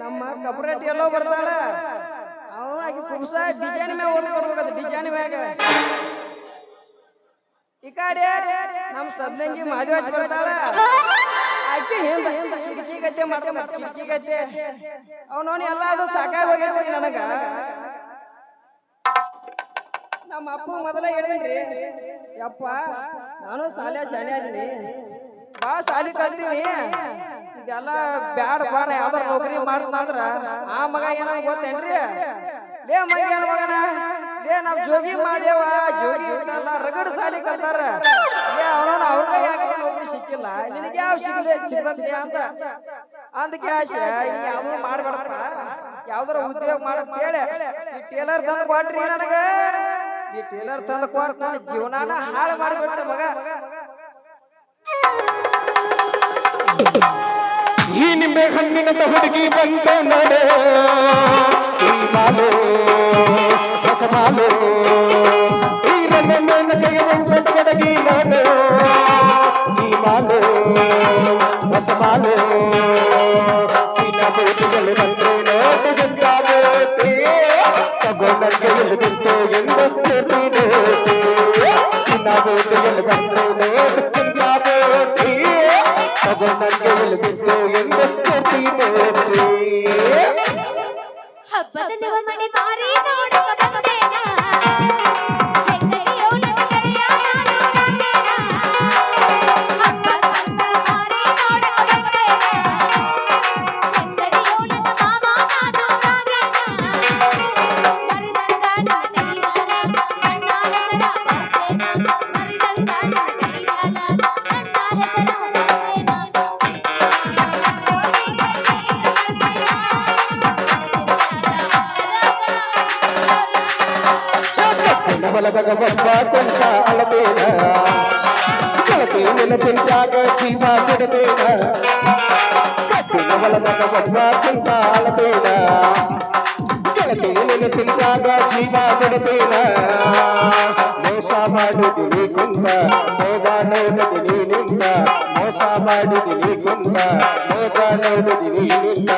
ನಮ್ಮ ಕಬ್ರಟ್ಟಿ ಎಲ್ಲೋ ಬರ್ತಾಳ ಅವಾಗಿ ಕುಬ್ಸ ಡಿಸೈನ್ ಮ್ಯಾಗ ಹೊಡೆದು ಕೊಡ್ಬೇಕದು ಡಿಸೈನ್ ಮ್ಯಾಗ. ಈ ಕಡೆ ನಮ್ಮ ಸದ್ನಂಗಿ ಹಚ್ಚಿ ಬರ್ತಾಳ ಕಿಟಕಿ ಗತ್ತೆ ಮಾಡ್ತಾನ ಕಿಟಕಿ ಗತ್ತೆ ಅವನವನು ಎಲ್ಲ ಅದು ಸಾಕಾಗಿ ಹೋಗೈತಿ ನನಗ. ನಮ್ಮ ಅಪ್ಪ ಮೊದಲ ಹೇಳಿದ್ರಿ, ಯಪ್ಪ, ನಾನು ಶಾಲೆ ಶಾಲೆ ಅದೀನಿ ಬಾ ಶಾಲಿ ಕಲ್ತೀನಿ. ಇದೆಲ್ಲ ಬ್ಯಾಡ ಬಾಡ ಯಾವ್ದಾರ ನೌಕರಿ ಮಾಡ್ತಾಂದ್ರ ಆ ಮಗ ಏನ ಗೊತ್ತೇನ್ರಿ? ಲೇ ಮಗ ಏನ ಮಗನ, ಲೇ ನಮ್ ಜೋಗಿ ಮಾದೇವ, ಜೋಗಿ ಎಲ್ಲ ರಗಡ್ ಸಾಲಿ ಕಲ್ತಾರ. ಅವನ ಅವ್ರ ಯಾಕೆ ನೌಕರಿ ಸಿಕ್ಕಿಲ್ಲ. ನಿನಗೆ ಯಾವ ಸಿಗ್ಲಿ ಸಿಗತ್ತೆ ಅಂತ. ಅಂದ ಆಸೆ ಯಾವ್ದು ಮಾಡ್ಬೇಡಪ್ಪ. ಯಾವ್ದಾರ ಉದ್ಯೋಗ ಮಾಡಕ್ ಹೇಳಿ. ಟೇಲರ್ ತಂದು ಕೊಟ್ರಿ ನನಗ. ಈ ಟೇಲರ್ ತಂದು ಕೊಡ್ಕೊಂಡು ಜೀವನಾನ ಹಾಳು ಮಾಡಿಬಿಟ್ರಿ ಮಗ. ಈ ನಿಂಬೆ ಹಣ್ಣಿನ ಹುಡುಗಿ ಬಂತ ಈ ಈ ಹಬ್ಬದ ನೆವ ಮಣಿ ಮಾರಿ ಗೆಳತಿ ನಿನ್ನ ಚಿಂತಾಗ ಜೀವ ಬಿಡಬೇನ ಮೋಸ ಮಾಡಿದಿನಿ ಕುಂತ ಮೋದ ನೋಡಿದಿನಿ ನಿಂತ ಮೋಸ ಮಾಡಿದಿನಿ ಕುಂತ ಮೋದ ನೋಡಿದಿನಿ ನಿಂತ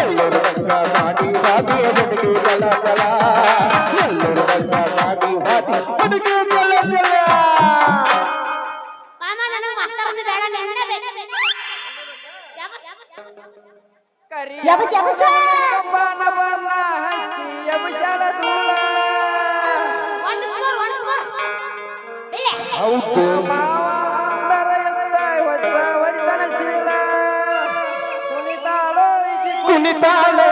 ಎಲ್ಲರೂ ಬಂದ ಮಾಡಿ ಬಾಬಿಯ ಹುಡುಗಿ ಜಲ ಜಲ ಎಲ್ಲರೂ ಕರಿ ಯಬಸ್ ಯಬಸ್ ಬನ ಬನ ಹಚ್ಚಿ ಯಬಶಾಲ ಧೂಳ ಒಂದು ಸ್ಕೋರ್ ಒಂದು ಸ್ಕೋರ್ ಬೆಳ್ಳೆ ಹೌದು ಮಾವ ಅಂದರ ಎತ್ತ ಹೊತ್ತ ಹೊಡಿತನ ಶೀಲ ಕುಣಿತಾಳೋ ಇದಿ ಕುಣಿತಾಳು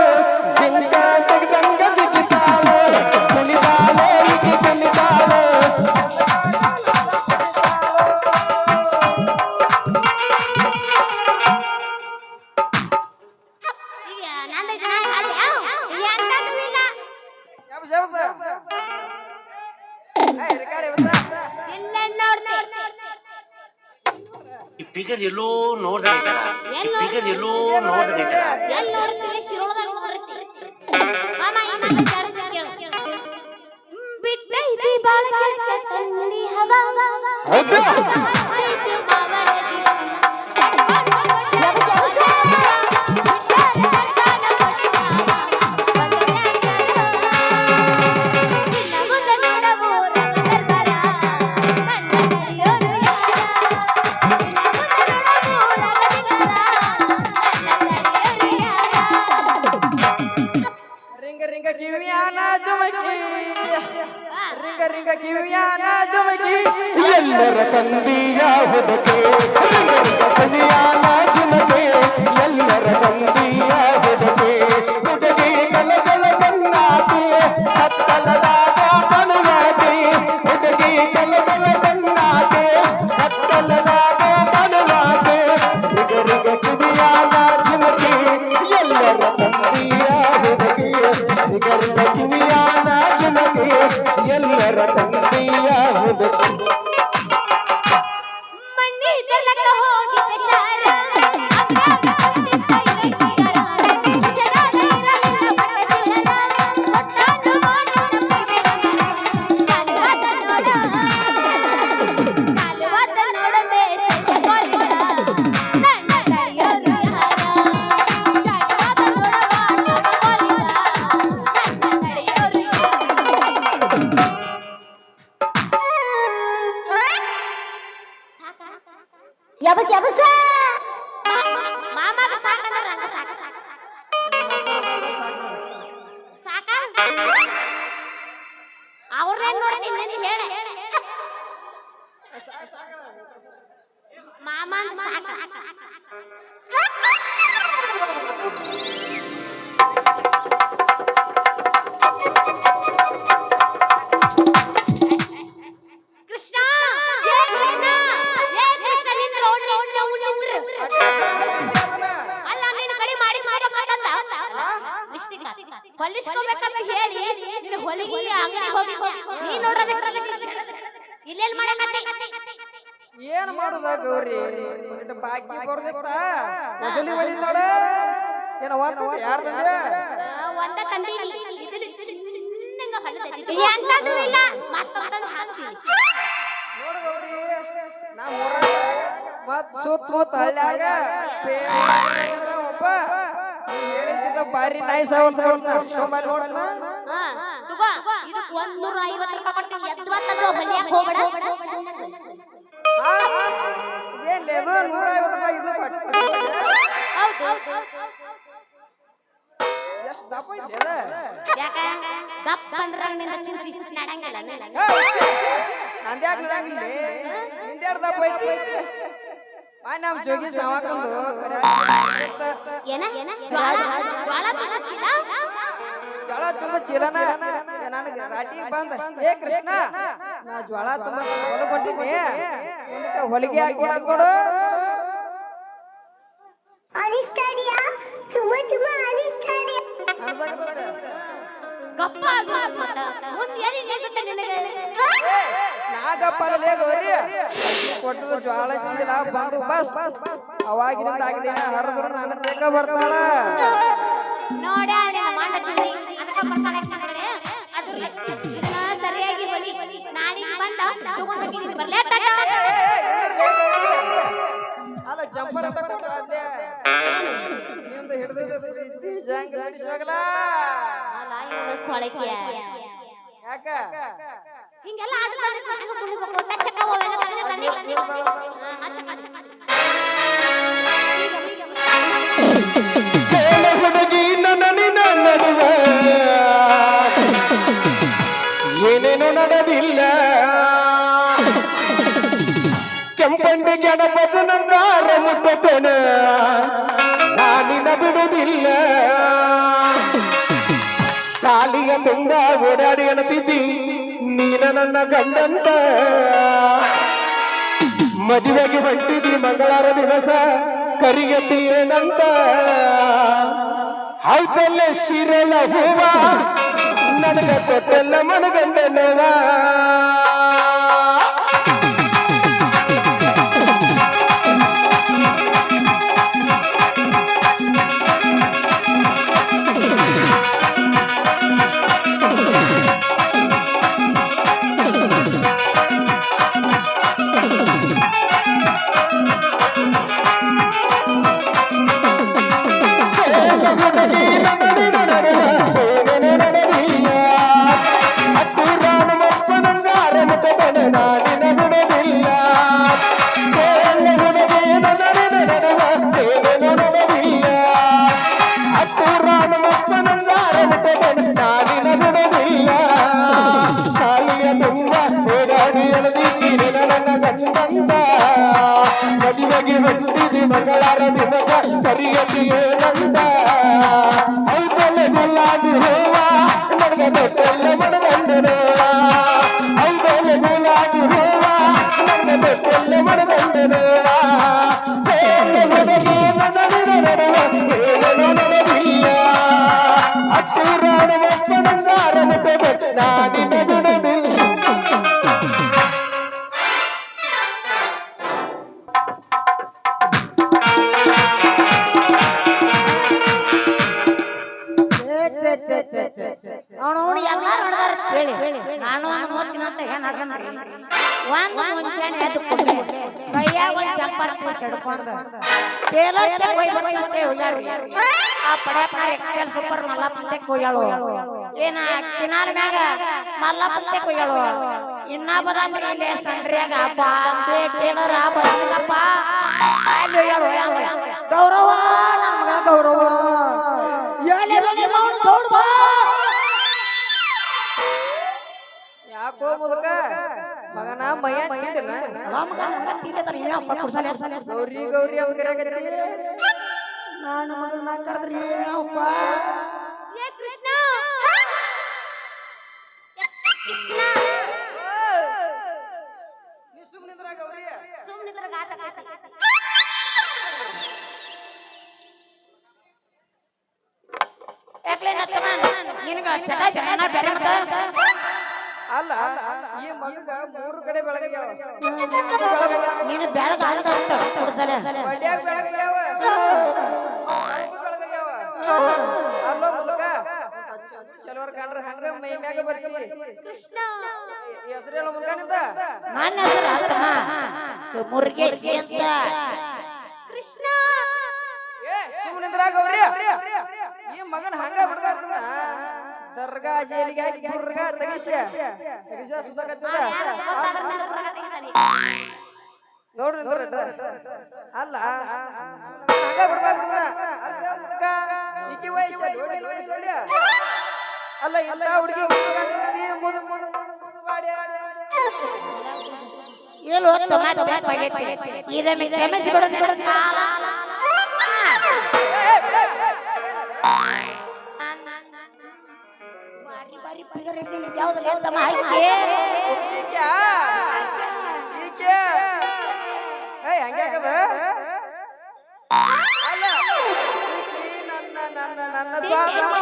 ತಂದೆಯ ಹುಡುಗೆ Thank you. ಇದಕ್ಕೆ ಒಂದ್ ನೂರ ಐವತ್ತು ರೂಪಾಯಿ ಕೊಟ್ಟು ಎದ್ವತ್ತದು ಹೊಲಿಯಕ್ ಹೋಗ್ಬೇಡ ಯಾಕ ದಪ್ಪ ಅಂದ್ರ ನಿಂದ ಚಿಂಚಿ ನಡಂಗಿಲ್ಲ. ನಂದ್ಯಾಕ್ ನಡಂಗಿಲ್ಲ ನಿಂದ್ಯಾಡ್ ದಪ್ಪ ಐತಿ ಆ ನಮ್ ಜೋಗಿ ಸಾವಾಕಂದು ಏನ ಜ್ವಾಳ ಜ್ವಾಳ ತಿನ್ನೋಕಿಲ್ಲ? ಜ್ವಾಳ ತುಂಬ ಚೀಲನ ನನಗೆ ರಾಟಿ ಬಂದ. ಏ ಕೃಷ್ಣ ನಾ ಜ್ವಾಳ ತುಂಬ ಹೊಲಿಗೆ ಹಾಕಿ ಕೊಡು ಅನಿಸ್ತಾಡಿಯಾ ಚುಮ್ಮ ಚುಮ್ಮ ಅನಿಸ್ತಾಡಿಯಾ ಅನ್ಸಾಕತ್ತದ. ಗಪ್ಪ ಅದು ಮತ್ತ. ಮುಂದ್ ಎಲ್ಲಿ ನಿನಗೆ? ಗೌರಿ ಕೊಟ್ಟದ ಜ್ವಾಳ ಚೀಲ ಬಂದು ಬಸ್. ಅವಾಗಿನಿಂದ ಆಗಿದೆ ಹರಿದ್ರು ನನ್ನ ಬೇಗ ಬರ್ತಾಳ. ನೋಡ ನಿನ್ನ ಮಂಡ ಚೂರಿ. ಬರ್ತಾಳೆ ಬರ್ಲೇ ಟಾಟಾ. ಅಲ್ಲ ಜಂಪರ್ ಅಂತ ಕೊಟ್ರ ನಿಂದ ಹಿಡಿದು ಪ್ರೀತಿ ಜಂಗ್ ನಡೆಸೋಗಲ್ಲ ಅಲ್ಲ, ಇವ್ನ ಸೊಳಕ್ಯ. ಯಾಕ ಹಿಂಗೆಲ್ಲ ಆದ್ರೆ ಹೆಂಗ ಕುಣಿಬೇಕು ಟಚಕ್ಕ ಅವೆಲ್ಲ ತೆಗ್ದು ತನ್ನಿ ಹಾ. ಕೇಳ ಹುಡುಗಿ ನನ್ನ ನಡುವ ಏನೇನು ನಡೆದಿಲ್ಲ ಕೆಂಪಂಡಿ ಗಣಪತನಂಗಾರ ಮುಟ್ಟತನ ನಾನಿನ ಬಿಡುವುದಿಲ್ಲ. ಸಾಲಿಯ ತುಂಬ ಓಡಾಡಿ ಅಣತಿದ್ದಿ ನೀನ ನನ್ನ ಗಂಡಂತ. ಮದುವೆಗೆ ಹೊಂಟಿದಿ ಮಂಗಳವಾರ ದಿವಸ ಕರಿಗತಿ ಏನಂತ. ಹೌದಲ್ಲ ಶಿರಲ ಹೂವ, ನನಗ ಕೊಟ್ಟಲ್ಲ ಮನಗಂಡನವ ಮದುವೆಗೆ ಹೊಂದಿದೆ ಮಗಳಾರ ದಿವಸ ಸರಿಯತಿಯೇ ನಂದ ಐದಲೆ ಗುಲಾಬಿ ಹೂವ ನನಗೆ ಬೆಟ್ಟಲ್ಲ ಮನಗಂಡನವ ಐದಲೆ ಗುಲಾಬಿ ಹೂವ ನನಗೆ ಬೆಟ್ಟಲ್ಲ ಮನಗಂಡನವ ಬೇಲೆ ಹುಡುಗಿ ನನಗೆ ನಡುವ ಹಿಡ್ಕೊಂಡು ಟೇಲರ್ ತೆಗ್ ಹೋಗಿ ಆ ಪಡ್ಯಾಪನ ಎಕ್ಸೆಲ್ ಸೂಪರ್ ಮಲ್ಲಪ್ಪಂತೆ ಕೊಯ್ಯಾಳು ಏನ ಕಿನಾಲ್ ಮ್ಯಾಗ ಮಲ್ಲಪ್ಪಂತೆ ಕೊಯ್ಯಾಳು ಇನ್ನ ಬದನ್ರಿ ಇಲ್ಲೇ ಸಂಡ್ರಿಯಾಗ ಬಾಂಬೆ ಟೇಲರ್ ಬಂದಿಲ್ಲಪ್ಪ ಅಲ್ಲಿ ಹೇಳು ಹೇಳು. ಗೌರವ ನನ್ನ ಮಗಳ ಗೌರವ ದೌಡ್ ಬಾ ಯಾಕೋ ಮುದುಕ? ಮಗನ ಮಯ ತಿಂದಿಲ್ಲ ಗೌರಿ ಗೌರಿ ಕರೆಯಕತ್ತಿ. ನಾನು ಮಗನ ಕರೆದ್ರಿ ಇವ್ನೇ ನೀನು ಬೆಳಗ ಅಂತ ಅಂತ ಕುಡ್ಸಲೆ ಚಲೋರ್ ಕಂಡ್ರ ಹಂಗ ಮೈ ಮ್ಯಾಗ ಬರ್ತೀವಿ ಕೃಷ್ಣ ಹೆಸರೇಳ ಮುದುಕನಿಂದ ನನ್ನ ಹೆಸರು ಅಲ್ಲಮ್ಮ ಮುರುಗೇಶಿ ಅಂತ. ಕೃಷ್ಣ. ಏ ಸುಮ್ನಿದ್ರ ಗೌರಿ ಈ ಮಗನ ಹಂಗ ಬಿಡ್ಬಾರ್ದ ದರ್ಗಾ ಜೈಲಿಗೆ ಹಾಕಿ ನೋಡ್ರಿ ನೋಡ್ರಿ ಅಲ್ಲ. ಹಂಗ ಬಿಡ್ಬಾರ್ದ ವಯಸ್ಸು. ಅಲ್ಲ ಎಲ್ಲ ಹುಡುಗಿ ಮುದು ಮುದು ಮುದು ಮಾಡಿ ಇದನ್ನು ಕ್ಷಮಿಸಿ ಕಾಲ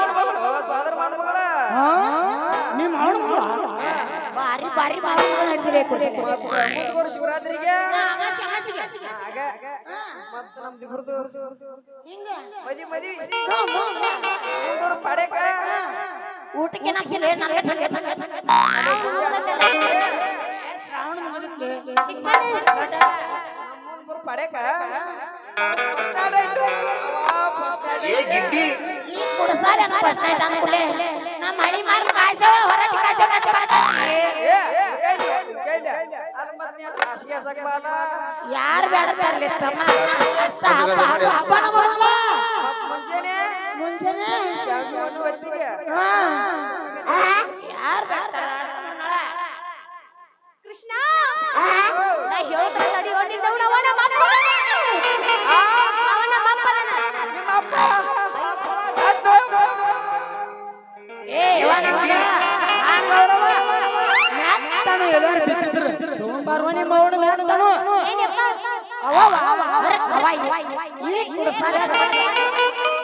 ಮಾಧವಗಳು ಸ್ವಾದರ ಮಾಧವಗಳ ನಿಮ್ಮ ಅವನು ಬಾರಿ ಬಾರಿ ಬಾರಿ ಹಿಡಿದಿರಿ ಮುಂದುವರೆ ಶಿವರಾತ್ರಿಗೆ ಮತ್ತ ನಮ್ದು ಇಬ್ರದು ಮದಿ ಮದಿ ಪಡೆಕ ಊಟಕ್ಕೆ ನಾಕ್ಸಿಲ್ಲ ನನಗೆ ಶ್ರಾವಣ ಮುಗಿದಕ್ಕೆ ಮುಂದುವರೆ ಪಡೆಕ ಸ್ಟಾರ್ಟ್ ಆಯ್ತು ಫಸ್ಟ್ ಏ ಗಿಡ್ಡಿ. ಈ ಕುಡಸಾಲೆ ನಮ್ಮ ಫಸ್ಟ್ ನೈಟ್ ಅಂದ್ಕೂಡ್ಲೆ ನಮ್ಮ ಹಳಿ ಮಾರ್ ಕಾಯ್ಸೋ ಹೊರಗೆ ಕಾಯ್ಸೋ ಯಾರು ಬೇಡ ತರ್ಲಿ ತಮ್ಮ. ಅಷ್ಟ ಹಬ್ಬ ಹಬ್ಬ ಹಬ್ಬನ ಮಾಡಲ್ಲ ಬೇಡ ಕೃಷ್ಣ ಅವ ಅವ ಅವ ಅವ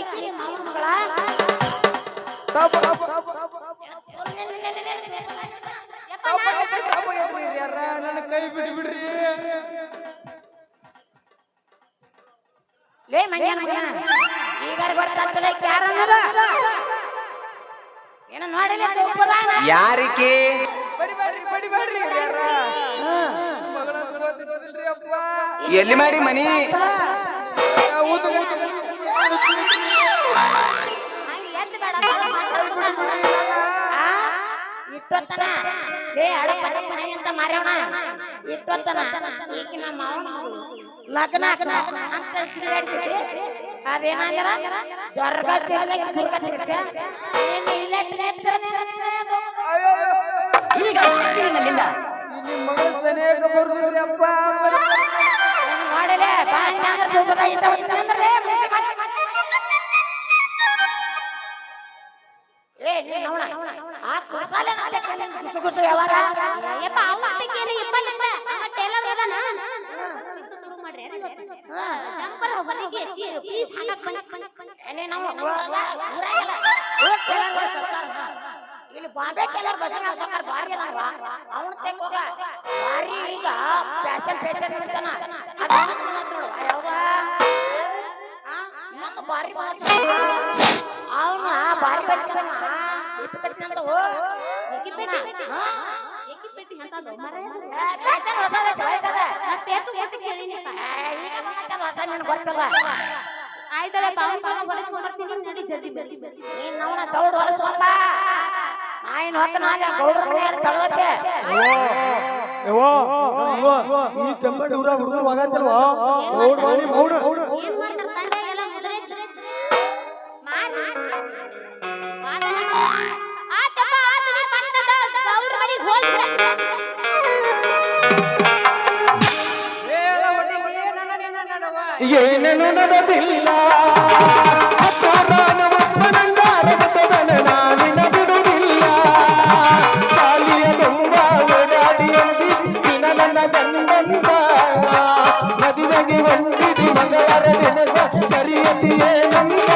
ಈಕಿ ಮಾವನ ಮಗಳ ನನ್ನ ಕೈ ಬಿಟ್ಟು ಬಿಡ್ರಿ ಲೇ ಮಂಗ್ಯಾನ ಮಗನ ಈಗ ಗೊತ್ತಾಗ್ತದೆ ಯಾರ ಅನ್ನೋದ? ಏನ ನೋಡಿಲ್ಲ ಯಾರಿಕೆ? ಎಲ್ಲಿ ಮಾಡಿ ಮನಿ? ಲೇ ಅಡಪ್ಪ ಮನೆ ಅಂತ ಮಾರ್ಯವಣ ಇಟ್ಟೊತ್ತನ ಈಗ ನಮ್ಮ ಲಗ್ನ ಅಂತ ಚಿಗಿದಾಡ್ತಿದ್ದೆ ಅದೇನಾಗಲ್ಲ ದೊರ್ಗ ಚಿರದಾಗ ದುರ್ಗ ತಿರ್ಸ್ತೆ ಏನು ಇಲ್ಲ ಅಯ್ಯೋ, ಈಗ ಶಕ್ತಿನಲ್ಲಿಲ್ಲ ನೋಡಿಲೆ ಬಾಂಗ್ಯಾನ ದುರ್ಗದ ಇಟ್ಟ ಅಂದ್ರೆ ಏ ನೀನ್ ನೋಡ ಆ ಕುಸಾಲೆ ಗುಸು ಗುಸು ವ್ಯವಹಾರ ಯಪ್ಪ ಅವ ಅದಕ್ಕೇನು ಇಬ್ಬಣ್ಣಂದ ಅವ ಟೇಲರ್ ಅದಾನ ತುಳು ಮಾಡ್ರಿ ಜಂಪರ್ ಹೊರಗೆ ಪ್ಲೀಸ್ ಹಾಕಕ್ ಬಂದ್ ಏನೇ ಊರಾಗ ಊರಾಗೆಲ್ಲ ಊರ ಟೇಲರ್ಗಳು ಸರ್ಕಾರ ಇಲ್ಲಿ ಬಾಂಬೆ ಟೇಲರ್ ಬಸವನ ಸರ್ಕಾರ ಭಾರಿ ಅದಾವ ಅವನ ತೆಗ್ ಹೋಗ ಬಾರಿ ಈಗ ಫ್ಯಾಷನ್ ಫ್ಯಾಷನ್ ಅಂತಾನ ಅದು ನೋಡು ಯಾವ ಬಾರಿ ಭಾರಿ ಅವನ ಬಾರಿ ಬರ್ತಾನ ಆಯ್ತಲ್ಲ ಪಾವನ್ ಪಾವನ್ ಹೊಡಿಸ್ಕೊಂಡ್ ಬರ್ತೀನಿ ನಡಿ ಜಲ್ದಿ ಜಲ್ದಿ ನೀನ್ ನವನ ದೌಡ್ ಹೊಲಸಪ್ಪ ನಾಯಿನ ಹೊತ್ತ ನಾಳೆ ಗೌಡ್ರ ಮನೆಯಾಗ ತಳಗತ್ತೆ ಈ ಕೆಂಬಡಿ ಊರ ಹುಡುಗರು ಮಗಂತಲ್ವಾ ಮೌಡ್ ಮಾಡಿ ಮೌಡ್ ನನ್ನ ಗಂಡಂದ ಮದುವೆಗೆ ಹೊಂದಿದಿ ಮಂಗಳವಾರ ದಿನದ ಸರಿಯತಿಯೇ ನಂದ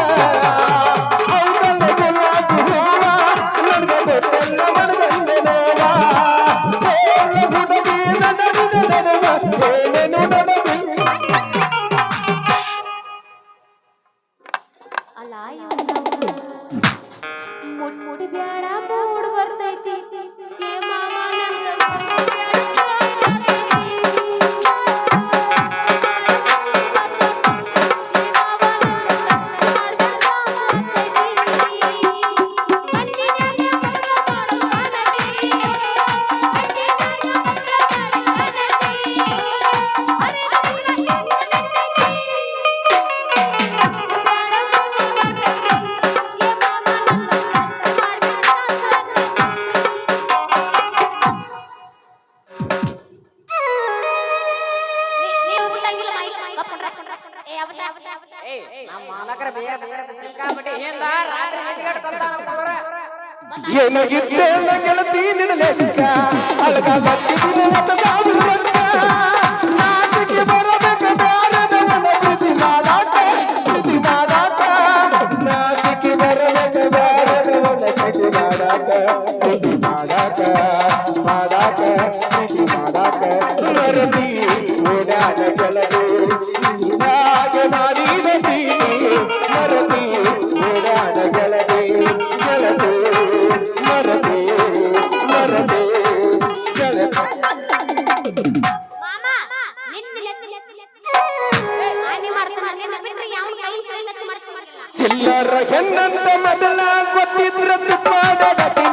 ಚಿಲ್ಲರ ಹೆಣ್ಣಂತ ಮೊದಲ ಗೊತ್ತಿದ್ರ ಚುಪ್ಪಾಡಗತಿ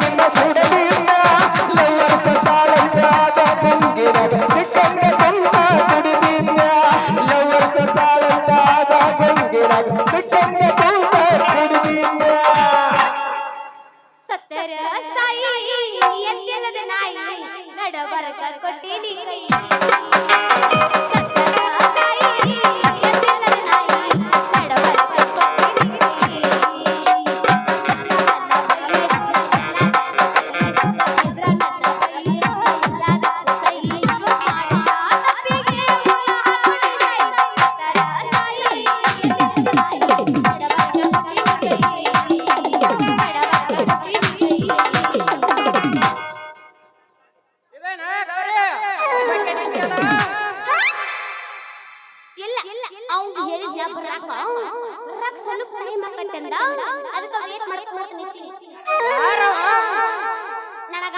ನಡಬರಕ ಕೊಟ್ಟಿನಿ ಕೈ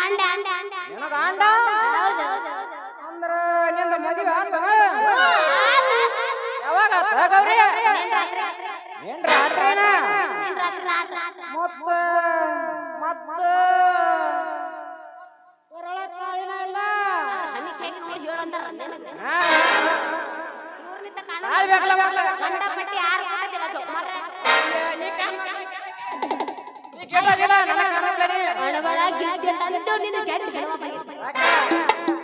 ಗಂಡ ಗಂಡ? ಹೌದು ಅಂದ್ರ ನಿಂದ ಮದುವೆ ಆತನ? ಯಾವಾಗ ಆತ ಗೌರಿ? ರಾತ್ರಿ ಏನ್ ರಾತ್ರಿನ? ಮತ್ತ ಮತ್ತ ಕೊರಳಕ್ಕ ಏನ ಇಲ್ಲ? ಹಣ್ಣಿಗೆ ಹೇಗೆ ನೋಡಿ ಹೇಳಂತಾರ ನನಗೆ. ಇವ್ರನಿಂದ ಬೇಕಲ್ಲ ಗಂಡ ಪಟ್ಟಿ ಯಾರು ಕಾಣ್- ನನಗ್ ಕಾಣೋದಿಲ್ಲ ನೀ. ಅಳಬಳ ನಿನ್ನ ಗೆದ್ದೆ ಹೆಣವ?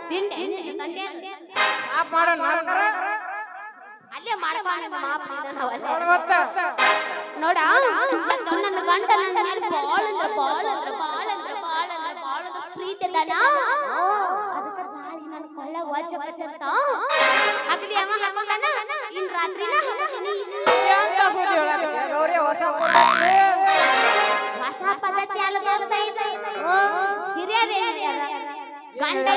ತಿಂಡೆ ಗಂಡೆ ಅಂದೆ. ಮಾಪ್ ಮಾಡು ನಾಲ್ಕರ. ಅಲ್ಲೇ ಮಾಡ್ಕೊಂಡು ಮಾಪ್ ನೋಡು ಮತ್ತ. ನೋಡ ಇವತ್ತು ನನ್ನ ಗಂಡ ನನ್ನ ಮೇಲೆ ಬಾಳ ಅಂದ್ರ ಬಾಳ ಅಂದ್ರ ಬಾಳ ಅಂದ್ರ ಬಾಳ ಅಂದ್ರ ಬಾಳ ಅಂದ್ರ ಪ್ರೀತಿ ಅದಾನ ಅದಕ್ಕೆ ನನ್ನ ಕೊಳ್ಳ ಅಂತ ಅವ ಹಾಕೊಂಡಾನ ಇನ್ ರಾತ್ರಿನ ಹೋಗ್ತೀನಿ. ಎಂತ ಸುದ್ದಿ ಹೇಳಕತ್ತಿ ಗೌರಿ ಹೊಸ ಪದ್ಧತಿ? ಹೊಸ ಪದ್ಧತಿ ಅಲ್ಲ ದೋಸ್ತ ಇದು ಹಿರಿಯರು ಹೇಳ್ಯಾರ. ಗಂಡ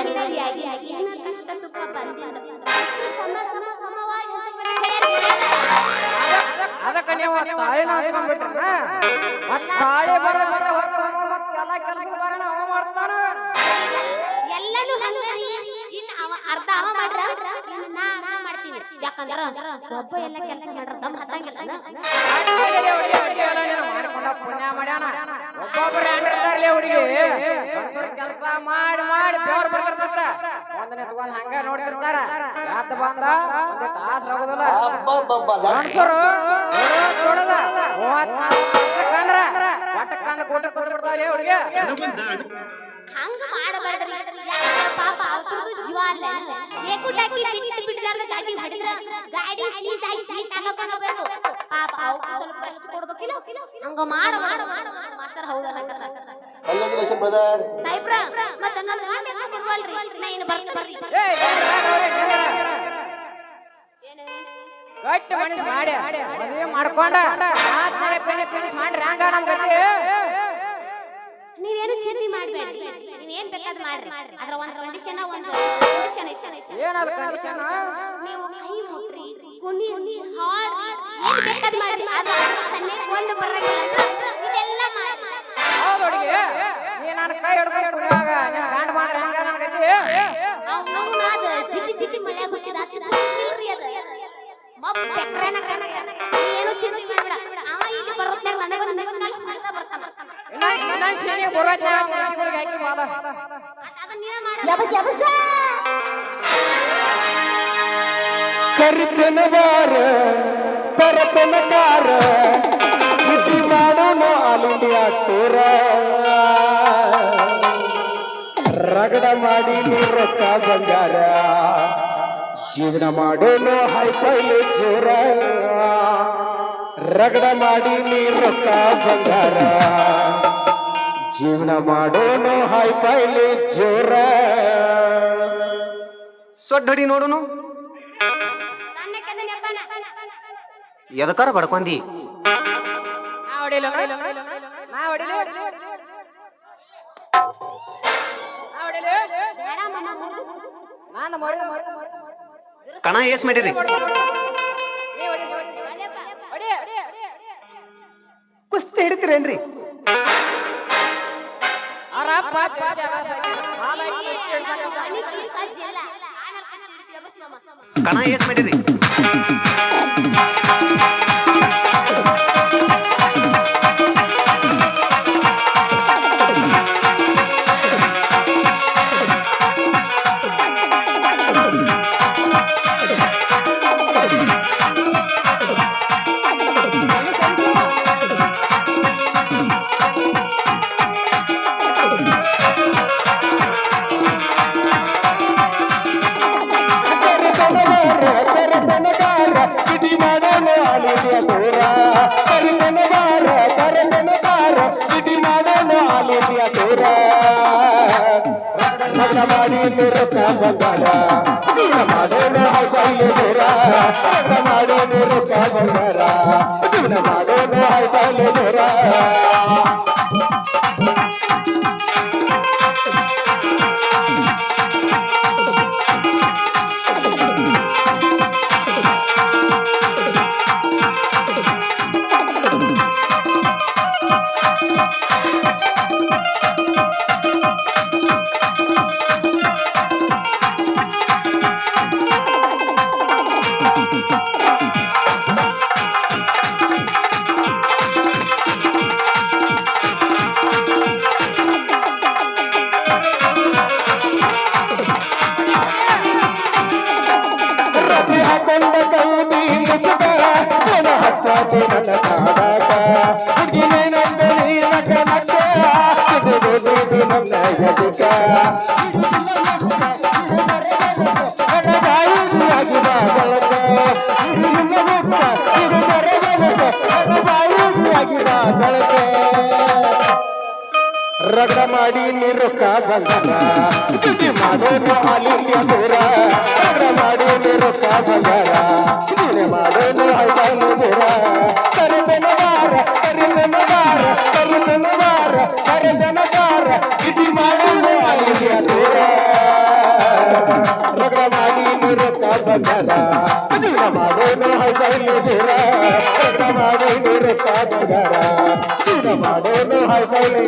ಏನ ಕಷ್ಟ ಸುಖ ಬಂದಿಲ್ಲ ಸಮ ಸಮ ಸಮವಾಗಿ ಹಂಚ್ಕೊಂಡು ಹೇಳ್ಯಾರ. ಅದಕ್ಕ ನೀವು ತಾಳಿನ ಹಚ್ಕೊಂಡ್ಬಿಟ್ರನ ಮತ್ ತಾಳಿ ಬರೋದ್ರ ಹೊರತು ಮತ್ತೆ ಎಲ್ಲ ಕೆಲಸ ಬರೋಣ ಅವ ಮಾಡ್ತಾನ ಎಲ್ಲನೂ ಹಂಗರಿ ಇನ್ ಅವ ಅರ್ಧ ಅವ ಮಾಡ್ರ ಅರ್ಧ ಯಾಕಂದ್ರ ಒಬ್ಬ ಎಲ್ಲ ಕೆಲಸ ಮಾಡ್ರ ದಮ್ ಹತ್ತಂಗಿಲ್ಲ. ಪುಣ್ಯ ಮಾಡ್ಯಾನ. ಹುಡುಗಿ. ಕೆಲಸ ಮಾಡಿ ಮಾಡಿ ಬೆವರು ಬರ್ತಿರ್ತತ್ತ ಒಂದನೇ ಹಂಗ ನೋಡ್ತಿರ್ತಾರ. ಯಾತ್ ಬಂದ? ತಾಸ ಹೋಗೋದಿಲ್ಲ. ನೋಡದ. ಮೂವತ್ನಾಲ್ಕು ವರ್ಷಕ್ಕಂದ್ರ ಒಟ್ಟಕ್ಕಂದ ಕೂಟ ಕೂತ್ ಬಿಡ್ತಾವ್ಲೆ ಹುಡುಗಿ. ಹಂಗ ಮಾಡಬಾರ್ದ್ರಿ. ಅಲ್ಲ ಏಕುಟಾಕಿ ಬಿಟ್ಟು ಬಿಡ್ಲಾರ್ದ ಗಾಡಿ ಹೊಡಿದ್ರ ಗಾಡಿ ಸೀಸ್ ಆಗಿ ಸೀಟ್ ಹಾಕೊಂಡು ಹೋಗ್ಬೇಕು ಪಾಪ ಸ್ವಲ್ಪ ರೆಸ್ಟ್ ಕೊಡ್ಬೇಕಿಲ್ಲ ಹಂಗ ಮಾಡ ಮಾಡ ಮಾಡ ಮಾಸ್ತರ್ ಹೌದಲ್ಲ ಕಂಗ್ರಾಚುಲೇಷನ್ ಬ್ರದರ್ ಸಾಯ್ಬ್ರ ಮತ್ತ ನನ್ನ ಗಂಡ ಯಾಕೆ ಇರ್ವಲ್ರಿ ನಾ ಏನು ಬರ್ತ ಬರ್ರಿ ಏ ಗಟ್ಟಿ ಮನುಷ್ಯ ಮಾಡಿ ಅದೇ ಮಾಡ್ಕೊಂಡ ಪೆಣಿ ಫಿನಿಶ್ ಮಾಡ್ರಿ ಹಂಗ ಗತಿ ನೀವೇನು ಚಿಂತೆ ಮಾಡಬೇಡಿ ನೀವೇನ್ ಬೇಕಾದ್ ಮಾಡ್ರಿ. ಅದರ ಒಂದು ಕಂಡೀಷನ್ ಒಂದು ಕಂಡೀಷನ್ ಐತೆ ಏನದ ಕಂಡೀಷನ್ ನೀವು ಕೈ ಮುಟ್ರಿ ಕುಣಿ ಹಾಡ್ರಿ ಏನ್ ಬೇಕಾದ್ ಮಾಡ್ರಿ. ಅದು ಸನ್ನೆ ಒಂದು ಬರಂಗಿಲ್ಲ ಅಂದ್ರೆ ಇದೆಲ್ಲ ಮಾಡ್ರಿ. ಹೌದು ಹುಡುಗಿ. ನೀ ನನ್ನ ಕೈ ಹಿಡಿದು ಕುಡಿಯಾಗ ನಿನ್ನ ಬ್ಯಾಂಡ್ ಮಾತ್ರ ಹಂಗ ನನ್ ಗತಿ ಅವ್ನು ಅದು ಚಿಟಿ ಚಿಟಿ ಮಳೆ ಹುಟ್ಟಿದ ಅತ್ತ ಚಿಲ್ರಿ ಅದ. ಮಪ್ಪ ಎಕ್ರೆನ ಕನ ಇನ್ನ ಇನ್ನ ಶನಿ ಬರೋದ್ ನಾವು ಗತಿಗಳಿಗೆ ಹಾಕಿ ಮಾಡ. ಕರಿತನ ಬಾರ ತರತನ ಕಾರ ಬುದ್ಧಿ ಮಾಡೋಣ ಆಲ್ ಇಂಡಿಯಾ ಟೂರ ರಗಡ ಮಾಡಿ ನೀ ರೊಕ್ಕ ಬಂಗಾರ ಜೀವನ ಮಾಡೋಣ ಹೈಫೈಲ್ ಜೋರ. ರಗಡ ಮಾಡಿ ನೀ ರೊಕ್ಕ ಬಂಗಾರ. ಜೀವನ ಮಾಡೋಣ ಹೈಫೈಲ್ ಜೋರ. ಸೊಡ್ಡ ಹೊಡಿ ನೋಡುನು? ಎದಕಾರ ಬಡ್ಕೊಂಡಿ ಕಣ ಏಸ್ ಮಾಡಿರಿ. ಕುಸ್ತಿ ಹಿಡಿತೀರೇನ್ರಿ? ಕಣ ಏಸ್ ಮಾಡಿರಿ. ಬಾಯಿಯಾಗಿ ಬಾಗಳಕ ರಗಡ ಮಾಡಿ ನೀ ರೊಕ್ಕ ಬಂಗಾರ ದುಡ್ಡಿ ಮಾಡೋದು ಆಲ್ ಇಂಡಿಯಾ ದೂರ ರಗಡ ಮಾಡಿ ನೀ ರೊಕ್ಕ ಬಂಗಾರ ದುಡ್ಡಿ ಮಾಡೋನು ಹೈಬಾಲು ದೂರ ಕರೆದನಗಾರ ಕರೆದನಗಾರ ಕರೆದನಗಾರ ಕರೆದನಗಾರ ಇಟಿ ಮಾಡೋನು ಅಲ್ಲಿಯ ದೂರ ರಗಡ ಮಾಡಿ ರೊಕ್ಕ ಬಂದದ ಜೀವನ ಮಾಡೋನು ಹೈಬಾಲು ದೂರ ರಗಡ ಮಾಡಿ ರೊಕ್ಕ ಬಂದದ ಜೀವನ ಮಾಡೋನು ಹೈಬಾಲು